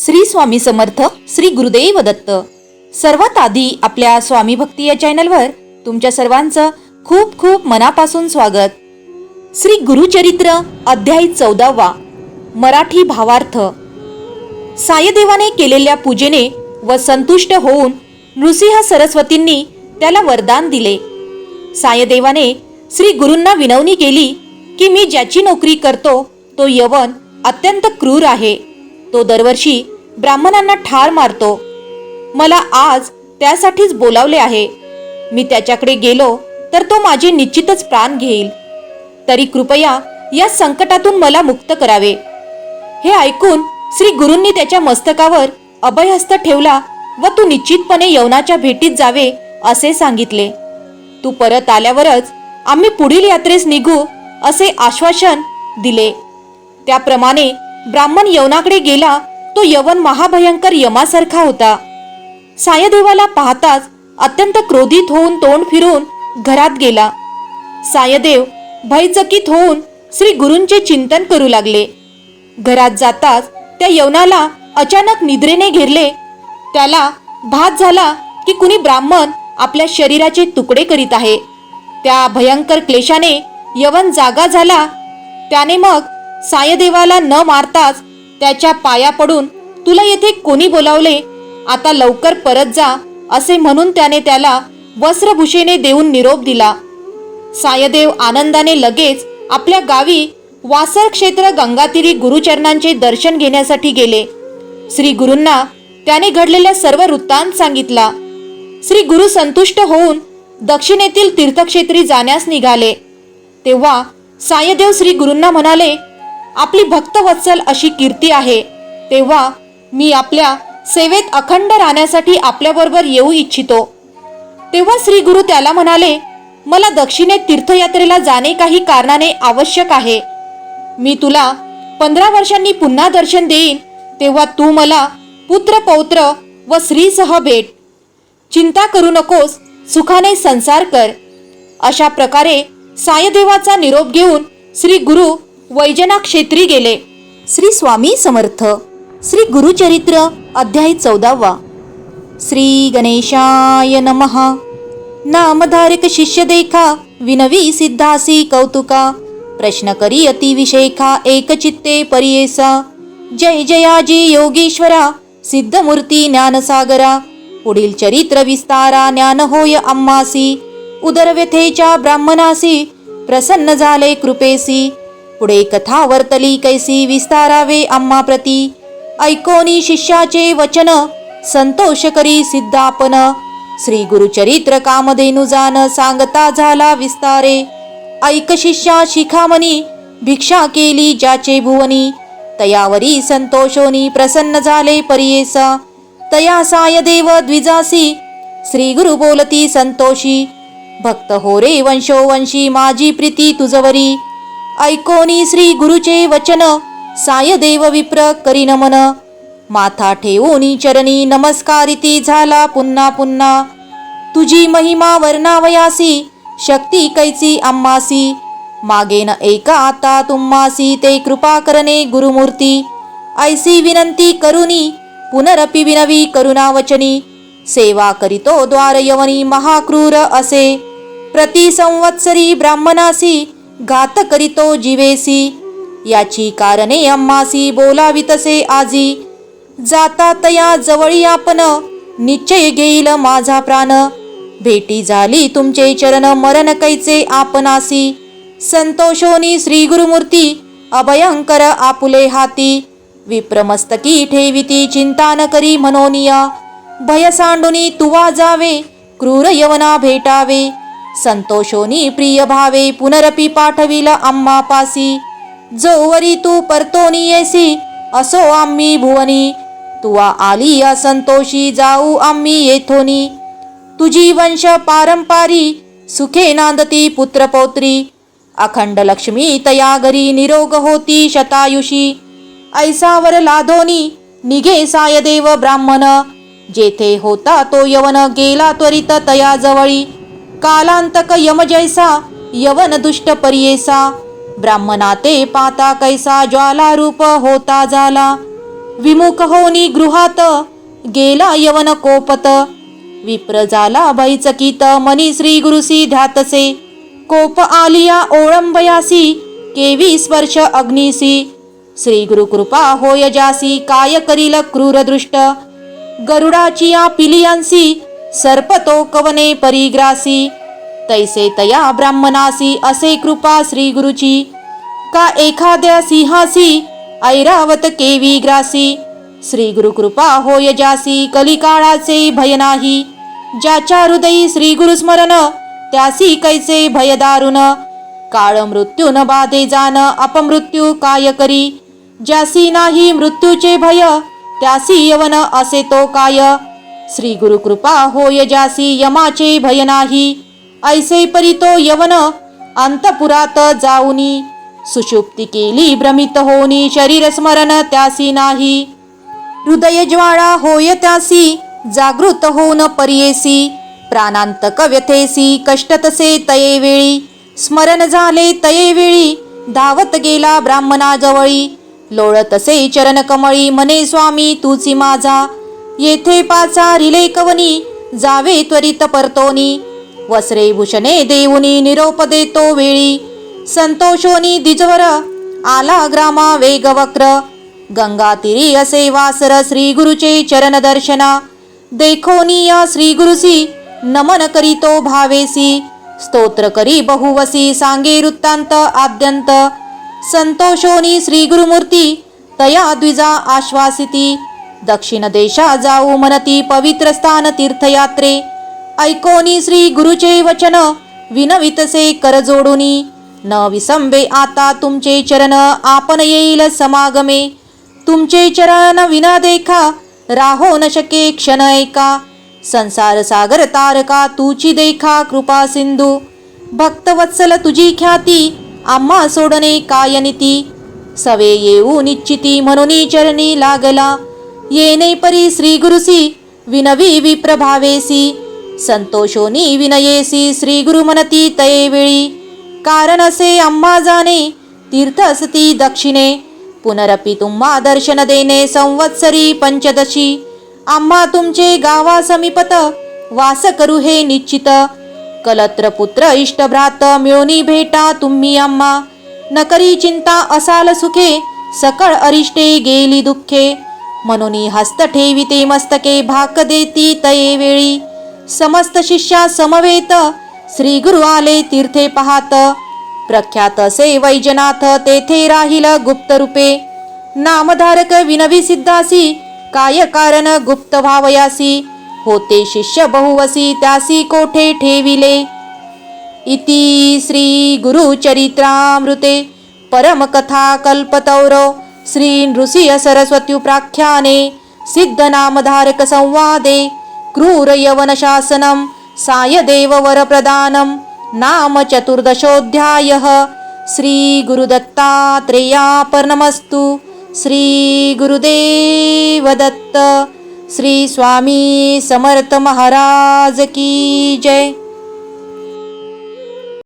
श्री स्वामी समर्थ श्री गुरुदेव दत्त. सर्वात आधी आपल्या स्वामी भक्ती या चॅनलवर तुमच्या सर्वांचं खूप खूप मनापासून स्वागत. श्री गुरुचरित्र अध्याय चौदावा मराठी भावार्थ. सायदेवाने केलेल्या पूजेने व संतुष्ट होऊन नृसिंह सरस्वतींनी त्याला वरदान दिले. सायदेवाने श्री गुरूंना विनवणी केली की मी ज्याची नोकरी करतो तो यवन अत्यंत क्रूर आहे. तो दरवर्षी ब्राह्मणांना ठार मारतो. मला आज त्यासाठीच बोलावले आहे. मी त्याच्याकडे गेलो तर तो माझे निश्चितच प्राण घेईल. तरी कृपया या संकटातून मला मुक्त करावे. हे ऐकून श्री गुरूंनी त्याच्या मस्तकावर अभयहस्त ठेवला व तू निश्चितपणे यवनाच्या भेटीत जावे असे सांगितले. तू परत आल्यावरच आम्ही पुढील यात्रेस निघू असे आश्वासन दिले. त्याप्रमाणे ब्राह्मण यवनाकडे गेला तो यवन महाभयंकर यमासारखा होता. सायदेवाला पाहताच अत्यंत क्रोधित होऊन तोंड फिरून घरात गेला. सायदेव भयचकित होऊन श्री गुरूंचे चिंतन करू लागले. घरात जाताच त्या यवनाला अचानक निद्रेने घेरले. त्याला भात झाला की कुणी ब्राह्मण आपल्या शरीराचे तुकडे करीत आहे. त्या भयंकर क्लेशाने यवन जागा झाला. त्याने मग सायदेवाला न मारताच त्याच्या पाया पडून तुला येथे कोणी बोलावले? आता लवकर परत जा असे म्हणून त्याने त्याला वस्त्रभूषेने देऊन निरोप दिला. सायदेव आनंदाने लगेच आपल्या गावी वासर क्षेत्र गंगातीरी गुरुचरणांचे दर्शन घेण्यासाठी गेले. श्री गुरूंना त्याने घडलेल्या सर्व वृत्तांत सांगितला. श्री गुरु संतुष्ट होऊन दक्षिणेतील तीर्थक्षेत्री जाण्यास निघाले. तेव्हा सायदेव श्री गुरूंना म्हणाले आपली भक्तवत्सल अशी कीर्ती आहे तेव्हा मी आपल्या सेवेत अखंड राहण्यासाठी आपल्याबरोबर येऊ इच्छितो. तेव्हा श्री गुरु त्याला म्हणाले मला दक्षिणेत तीर्थयात्रेला जाणे काही कारणाने आवश्यक आहे. मी तुला पंधरा वर्षांनी पुन्हा दर्शन देईन तेव्हा तू मला पुत्र पौत्र व स्त्रीसह भेट. चिंता करू नकोस सुखाने संसार कर. अशा प्रकारे सायदेवाचा निरोप घेऊन श्री गुरु वैजना क्षेत्री गेले. श्री स्वामी समर्थ. श्री गुरुचरित्र अध्याय चौदावा. श्री गणेशाय नमः. नामधारक शिष्य देखा विनवी सिद्धासी कौतुका. प्रश्न करी अतिविशेखा एकचित्ते परियेसा. जय जयाजी योगीश्वरा सिद्धमूर्ती ज्ञानसागरा. पुढील चरित्र विस्तारा ज्ञान होय अम्मासी. उदरव्यथेच्या ब्राह्मणासी प्रसन्न झाले कृपेसी. पुढे कथा वर्तली कैसी विस्तारावे आम्हा प्रती. ऐकोनी शिष्याचे वचन संतोष करी सिद्धापन. श्री गुरुचरित्र कामधेनु जान सांगता झाला विस्तारे. ऐक शिष्या शिखामणी भिक्षा केली ज्याचे भुवनी. तयावरी संतोषोनी प्रसन्न झाले परियेसा. तया सायदेव द्विजासी श्री गुरु बोलती संतोषी. भक्त होरे वंशोवंशी माझी प्रीती तुझवरी. ऐकोनी श्री गुरुचे वचन. सायदेव विप्र करी नमन. माथा ठेवोनी चरणी नमस्कारिती झाला पुन्हा पुन्हा. तुझी महिमा वर्णावयासी शक्ती कैची आम्हासी मागेन एका आता तुम्हासी ते कृपा करणे गुरुमूर्ती. ऐसी विनंती करुनी पुनरपि विनवी करुणावचनी. सेवा करीतो द्वार यवनी महाक्रूर असे. प्रति संवत्सरी ब्राह्मणासी घात करीतो जीवेसी याची कारणे अम्मासी बोलावितसे आजी जाता तया जवळी आपण निश्चय घेईल माझा प्राण भेटी झाली तुमचे चरण मरण कैचे आपणासी संतोषोनी श्री गुरुमूर्ती अभयंकर आपुले हाती विप्रमस्तकी ठेविती चिंता न करी मनोनिया भय सांडुनी तुवा जावे क्रूर यवना भेटावे संतोषोनी प्रिय भावे पुनरपि पाठविल आम्हा पासी जोवरी तू परतोनी येसी असो आम्ही भुवनी तुवा आली या संतोषी जाऊ आम्ही येथोनी तुझी वंश पारंपारी सुखे नांदती पुत्रपौत्री अखंड लक्ष्मी तया घरी निरोग होती शतायुषी ऐसावर लाधोनी निघे सायदेव ब्राह्मण जेथे होता तो यवन गेला त्वरित तया जवळी कालांतक यम जैसा यवन दुष्ट परियेसा ब्राह्मणा ते पाता कैसा ज्वाला रूप होता झाला विमुख होनी गृहात गेला यवन कोपत। विप्र झाला भैचकित मनी श्री गुरुसी ध्यातसे। कोप आलिया ओळंबयासी केवी स्पर्श अग्निसी। श्री गुरु कृपा होय जासी काय करील क्रूरदृष्ट गरुडाची या पिलियांसी सर्प तो कवने परिग्रासी? तैसे तया ब्राह्मणासी असे कृपा श्री गुरुची. का एखाद्या सिंहासी ऐरावत केवी ग्रासी? श्री गुरु कृपा होय जासी कलिकाळाचे भय नाही. ज्याच्या हृदयी श्री गुरु स्मरण त्यासी कैसे भय दारुण? काळ मृत्यू न बाधे जाण अपमृत्यू काय करी? ज्यासी नाही मृत्यूचे भय त्यासी यवन असे तो काय? श्री गुरु कृपा होय जासी यमाचे भय नाही ऐसे परी तो यवन अंतपुरात जाऊनी। सुषुप्ती केली भ्रमित होनी शरीर स्मरण त्यासी नाही। हृदय ज्वाळा होय त्यासी जागृत होऊन परियेसी। प्राणांतक व्यथेसी कष्ट तसे तये वेळी। स्मरण झाले तये वेळी धावत गेला ब्राह्मणाजवळी। लोळतसे चरण कमळी मने स्वामी तुझी माझा। येथे पाचा रिले कवनी जावे त्वरित परतोनी. वस्रे भूषणे देऊनी निरोप देतो वेळी. संतोषोनी दिजवर आला ग्रामा वेगवक्र. गंगा तिरी असे वासर श्री गुरुचे चरण दर्शना. देखोनी या श्री गुरुसी नमन करीतो भावेसी. स्तोत्र करी बहुवसी सांगे वृत्तांत आद्यंत. संतोषोनी श्री गुरुमूर्ती तया द्विजा आश्वासिती. दक्षिण देशा जाऊ मनती पवित्र स्थान तीर्थयात्रे ऐकोनी श्री गुरुचे वचन विनवितसे कर जोडुनी न विसंबे आता तुमचे चरण आपण येईल समागमे तुमचे चरण विना देखा राहो न शके क्षण ऐका संसार सागर तारका तुची देखा कृपा सिंधू भक्तवत्सल तुझी ख्याती आम्हा सोडणे कायनिती सवे येऊ निश्चिती म्हणून चरणी लागला येणे परी श्री गुरुसी विनवी विप्रभावेसी। संतोषोनी विनयेसी श्री गुरु म्हणती तये वेळी। कारण असे आम्हा जाणे तीर्थ असती दक्षिणे। पुनरपी तुम्हा दर्शन देणे संवत्सरी पंचदशी। आम्हा तुमचे गावा समीपत वास करू हे निश्चित। कलत्र पुत्र इष्टभ्रात मिळोनी भेटा तुम्ही आम्हा नकरी चिंता असाल सुखे सकळ अरिष्टे गेली दुःखे। म्हणून हस्त ठेविते मस्तके भाक देती तये वेळी. समस्त शिष्या समवेत श्री गुरु आले तीर्थे पाहात. प्रख्यात असे वैजनाथ तेथे राहील गुप्त रूपे नामधारक विनवी सिद्धासी काय कारण गुप्त भावयासी होते शिष्य बहुवसी त्यासी कोठे ठेविले? इति श्री गुरुचरित्रामृते परमकथा कल्पतौरव श्री नृसिंह सरस्वत्युप्राख्याने सिद्धनामधारक संवादे क्रूर यवन शासनं सायदेव वरप्रदानं नाम चतुर्दशोऽध्यायः। श्रीगुरुदत्तात्रेयापर्णमस्तु श्रीगुरुदेवदत्त श्री स्वामी समर्थ महाराज की जय।